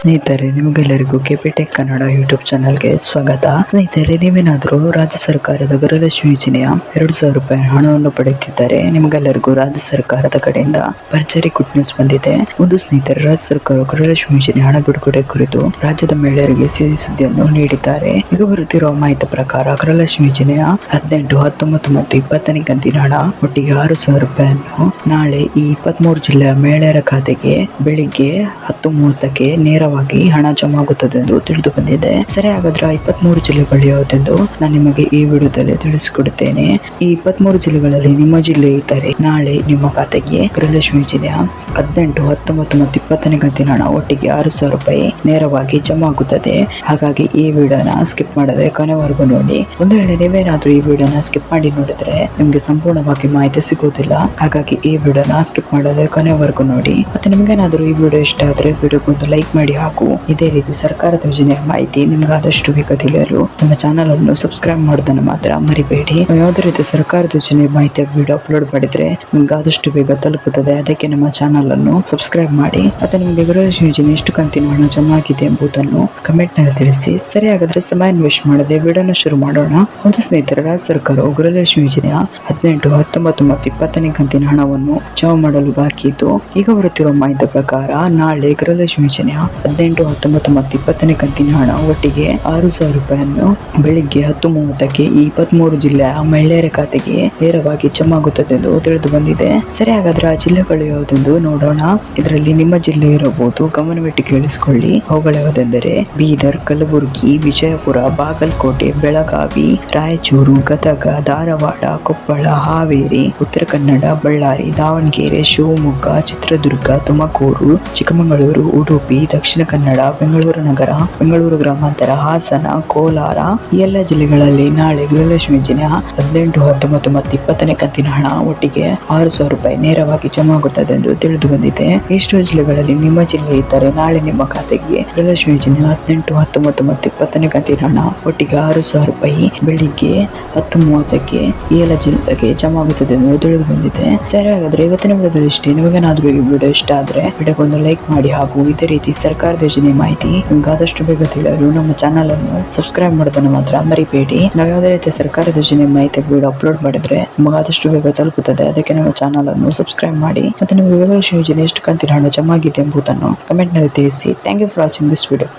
ಸ್ನೇಹಿತರೆ, ನಿಮಗೆಲ್ಲರಿಗೂ ಕೆಪಿಟೆಕ್ ಕನ್ನಡ ಯೂಟ್ಯೂಬ್ ಚಾನಲ್ಗೆ ಸ್ವಾಗತ. ಸ್ನೇಹಿತರೆ, ನೀವೇನಾದರೂ ರಾಜ್ಯ ಸರ್ಕಾರದ ಗೃಹಲಕ್ಷ್ಮಿ ಯೋಜನೆಯ ಎರಡು ಸಾವಿರ ರೂಪಾಯಿ ಹಣವನ್ನು ಪಡೆಯುತ್ತಿದ್ದಾರೆ ನಿಮಗೆಲ್ಲರಿಗೂ ರಾಜ್ಯ ಸರ್ಕಾರದ ಕಡೆಯಿಂದ ಭರ್ಜರಿ ಗುಡ್ ನ್ಯೂಸ್ ಬಂದಿದೆ. ಒಂದು ಸ್ನೇಹಿತರೆ, ರಾಜ್ಯ ಸರ್ಕಾರ ಗೃಹಲಕ್ಷ್ಮಿ ಯೋಜನೆ ಹಣ ಬಿಡುಗಡೆ ಕುರಿತು ರಾಜ್ಯದ ಮಹಿಳೆಯರಿಗೆ ಸಿಹಿ ಸುದ್ದಿಯನ್ನು ನೀಡಿದ್ದಾರೆ. ಈಗ ಬರುತ್ತಿರುವ ಮಾಹಿತಿ ಪ್ರಕಾರ ಗೃಹಲಕ್ಷ್ಮಿ ಯೋಜನೆಯ ಹದಿನೆಂಟು, ಹತ್ತೊಂಬತ್ತು ಮತ್ತು ಇಪ್ಪತ್ತನೇ ಕಂತಿನ ಹಣ ಒಟ್ಟಿಗೆ ಆರು ಸಾವಿರ ರೂಪಾಯಿಯನ್ನು ನಾಳೆ ಈ ಇಪ್ಪತ್ಮೂರು ಜಿಲ್ಲೆಯ ಮಹಿಳೆಯರ ಖಾತೆಗೆ ಬೆಳಿಗ್ಗೆ ಹತ್ತು ಮೂವತ್ತಕ್ಕೆ ನೇರವಾಗಿ ಹಣ ಜಮಾ ಆಗುತ್ತದೆ ಎಂದು ತಿಳಿದು ಬಂದಿದೆ. ಸರಿ, ಹಾಗಾದ್ರೆ ಇಪ್ಪತ್ತ್ ಇಪ್ಪತ್ಮೂರು ಜಿಲ್ಲೆಗಳು ಯಾವುದೆಂದು ನಾನು ನಿಮಗೆ ಈ ವಿಡಿಯೋದಲ್ಲಿ ತಿಳಿಸಿಕೊಡುತ್ತೇನೆ. ಈ ಇಪ್ಪತ್ಮೂರು ಜಿಲ್ಲೆಗಳಲ್ಲಿ ನಿಮ್ಮ ಜಿಲ್ಲೆ ಇದ್ದರೆ ನಾಳೆ ನಿಮ್ಮ ಖಾತೆಗೆ ಗೃಹಲಕ್ಷ್ಮಿ ಯೋಜನೆಯ ಹದಿನೆಂಟು, ಹತ್ತೊಂಬತ್ತು ಮತ್ತು ಇಪ್ಪತ್ತನೇ ಕಂತಿನ ಹಣ ಒಟ್ಟಿಗೆ ಆರು ಸಾವಿರ ರೂಪಾಯಿ ನೇರವಾಗಿ ಜಮಾ ಆಗುತ್ತದೆ ಹಾಗಾಗಿ ಈ ವಿಡಿಯೋನ ಸ್ಕಿಪ್ ಮಾಡದೆ ಕೊನೆವರೆಗೂ ನೋಡಿ. ಒಂದು ವೇಳೆ ನೀವೇನಾದ್ರೂ ಈ ವಿಡಿಯೋನ ಸ್ಕಿಪ್ ಮಾಡಿ ನೋಡಿದ್ರೆ ನಿಮಗೆ ಸಂಪೂರ್ಣವಾಗಿ ಮಾಹಿತಿ ಸಿಗುವುದಿಲ್ಲ. ಹಾಗಾಗಿ ಈ ವಿಡಿಯೋನ ಸ್ಕಿಪ್ ಮಾಡದೆ ಕೊನೆವರೆಗೂ ನೋಡಿ. ಮತ್ತೆ ನಿಮ್ಗೇನಾದ್ರೂ ಈ ವಿಡಿಯೋ ಇಷ್ಟ ಆದ್ರೆ ವಿಡಿಯೋಗೊಂದು ಲೈಕ್ ಮಾಡಿ ಹಾಕು ಇದೇ ರೀತಿ ಸರ್ಕಾರದ ಯೋಜನೆಯ ಮಾಹಿತಿ ನಿಮ್ಗೆ ಆದಷ್ಟು ಬೇಗ ತಿಳಿಯಲು ನಮ್ಮ ಚಾನಲ್ ಅನ್ನು ಸಬ್ಸ್ಕ್ರೈಬ್ ಮಾಡೋದನ್ನು ಮಾತ್ರ ಮರಿಬೇಡಿ. ಯಾವುದೇ ರೀತಿ ಸರ್ಕಾರದ ಯೋಜನೆ ಮಾಹಿತಿಯ ವಿಡಿಯೋ ಅಪ್ಲೋಡ್ ಮಾಡಿದ್ರೆ ನಿಮ್ಗೆ ಆದಷ್ಟು ಬೇಗ ತಲುಪುತ್ತದೆ. ಅದಕ್ಕೆ ನಮ್ಮ ಚಾನಲ್ ಅನ್ನು ಸಬ್ಸ್ಕ್ರೈಬ್ ಮಾಡಿ, ಮತ್ತೆ ನಿಮಗೆ ಗೃಹಲಕ್ಷ್ಮಿ ಯೋಜನೆ ಎಷ್ಟು ಕಂತಿನ ಹಣ ಜಮಾ ಆಗಿದೆ ಎಂಬುದನ್ನು ಕಮೆಂಟ್ನಲ್ಲಿ ತಿಳಿಸಿ. ಸರಿ ಹಾಗಾದ್ರೆ ಸಮಯ ವೇಸ್ಟ್ ಮಾಡದೆ ವಿಡಿಯೋನ ಶುರು ಮಾಡೋಣ. ಒಂದು ಸ್ನೇಹಿತರ ರಾಜ್ಯ ಸರ್ಕಾರವು ಗೃಹಲಕ್ಷ್ಮಿ ಯೋಜನೆಯ ಹದಿನೆಂಟು ಹತ್ತೊಂಬತ್ತು ಮತ್ತು ಇಪ್ಪತ್ತನೇ ಕಂತಿನ ಹಣವನ್ನು ಜಮಾ ಮಾಡಲು ಬಾಕಿ ಇದ್ದು, ಈಗ ಬರುತ್ತಿರುವ ಮಾಹಿತಿ ಪ್ರಕಾರ ನಾಳೆ ಗೃಹಲಕ್ಷ್ಮಿ ಯೋಜನೆಯ ಹದಿನೆಂಟು ಹತ್ತೊಂಬತ್ತು ಮತ್ತು ಇಪ್ಪತ್ತನೇ ಕಂತಿನ ಹಣ ಒಟ್ಟಿಗೆ ಆರು ಸಾವಿರ ರೂಪಾಯಿಯನ್ನು ಬೆಳಿಗ್ಗೆ ಹತ್ತು ಮೂವತ್ತಕ್ಕೆ ಈ ಇಪ್ಪತ್ಮೂರು ಜಿಲ್ಲೆಯ ಮಹಿಳೆಯರ ಖಾತೆಗೆ ನೇರವಾಗಿ ಜಮಾ ಆಗುತ್ತದೆ ಎಂದು ತಿಳಿದು ಬಂದಿದೆ. ಸರಿ ಹಾಗಾದ್ರೆ ಆ ಜಿಲ್ಲೆಗಳು ಯಾವುದೆಂದು ನೋಡೋಣ. ಇದರಲ್ಲಿ ನಿಮ್ಮ ಜಿಲ್ಲೆ ಇರಬಹುದು. ಗಮನವಿಟ್ಟು ಕೇಳಿಸಿಕೊಳ್ಳಿ. ಅವುಗಳು ಯಾವುದೆಂದರೆ ಬೀದರ್, ಕಲಬುರಗಿ, ವಿಜಯಪುರ, ಬಾಗಲಕೋಟೆ, ಬೆಳಗಾವಿ, ರಾಯಚೂರು, ಗದಗ, ಧಾರವಾಡ, ಕೊಪ್ಪಳ, ಹಾವೇರಿ, ಉತ್ತರ ಕನ್ನಡ, ಬಳ್ಳಾರಿ, ದಾವಣಗೆರೆ, ಶಿವಮೊಗ್ಗ, ಚಿತ್ರದುರ್ಗ, ತುಮಕೂರು, ಚಿಕ್ಕಮಗಳೂರು, ಉಡುಪಿ, ದಕ್ಷಿಣ ಕನ್ನಡ, ಬೆಂಗಳೂರು ನಗರ, ಬೆಂಗಳೂರು ಗ್ರಾಮಾಂತರ, ಹಾಸನ, ಕೋಲಾರ. ಈ ಎಲ್ಲ ಜಿಲ್ಲೆಗಳಲ್ಲಿ ನಾಳೆ ಗೃಹಲಕ್ಷ್ಮಿ ದಿನ. ಹದಿನೆಂಟು, ಹತ್ತೊಂಬತ್ತು ಮತ್ತು ಇಪ್ಪತ್ತನೇ ಕಂತಿನ ಹಣ ಒಟ್ಟಿಗೆ ಆರು ಸಾವಿರ ರೂಪಾಯಿ ನೇರವಾಗಿ ಜಮಾ ಆಗುತ್ತದೆ ಎಂದು ತಿಳಿದು ಬಂದಿದೆ ಇಷ್ಟು ಜಿಲ್ಲೆಗಳಲ್ಲಿ ನಿಮ್ಮ ಜಿಲ್ಲೆ ಇದ್ದರೆ ನಾಳೆ ನಿಮ್ಮ ಖಾತೆಗೆ ಗೃಹಲಕ್ಷ್ಮಿ ಯೋಜನೆ ಹದಿನೆಂಟು, ಹತ್ತೊಂಬತ್ತು ಮತ್ತು ಇಪ್ಪತ್ತನೇ ಕಂತಿನ ಹಣ. ಒಟ್ಟಿಗೆ ಆರು ಸಾವಿರ ರೂಪಾಯಿ ಬೆಳಿಗ್ಗೆ ಹತ್ತು ಮೂವತ್ತಕ್ಕೆ ಎಲ್ಲ ಜಿಲ್ಲೆಗೆ ಜಮಾ ಆಗುತ್ತದೆ ಎಂದು ತಿಳಿದು ಬಂದಿದೆ ಸರಿ ಹಾಗಾದ್ರೆ ಇವತ್ತಿನ ವಿಡಿಯೋದಲ್ಲಿ ಇಷ್ಟೇ. ನಿಮಗೇನಾದ್ರೂ ಈ ವಿಡಿಯೋ ಇಷ್ಟ ಆದ್ರೆ ವಿಡಿಯೋಗೊಂದು ಲೈಕ್ ಮಾಡಿ ಹಾಗೂ ಇದೇ ರೀತಿ ಸರ್ಕಾರದ ಯೋಜನೆ ಮಾಹಿತಿ ನಿಮ್ಗೆ ಆದಷ್ಟು ಬೇಗ ತಿಳಿಯಲು ನಮ್ಮ ಚಾನಲ್ ಅನ್ನು ಸಬ್ಸ್ಕ್ರೈಬ್ ಮಾಡೋದನ್ನು ಮಾತ್ರ ಮರಿಬೇಡಿ. ನಾವು ಯಾವುದೇ ರೀತಿ ಸರ್ಕಾರದ ಯೋಜನೆ ಮಾಹಿತಿ ವಿಡಿಯೋ ಅಪ್ಲೋಡ್ ಮಾಡಿದ್ರೆ ನಿಮಗೆ ಆದಷ್ಟು ಬೇಗ ತಲುಪುತ್ತದೆ. ಅದಕ್ಕೆ ನಮ್ಮ ಚಾನಲ್ ಅನ್ನು ಸಬ್ಸ್ಕ್ರೈಬ್ ಮಾಡಿ ಮತ್ತೆ ನಿಮಗೆ ಗೃಹಲಕ್ಷ್ಮಿ ಯೋಜನೆ ಎಷ್ಟು ಕಂತಿನ ಹಣ ಜಮಾ ಆಗಿದೆ ಎಂಬುದನ್ನು ಕಮೆಂಟ್ನಲ್ಲಿ ತಿಳಿಸಿ. Thank you for watching this video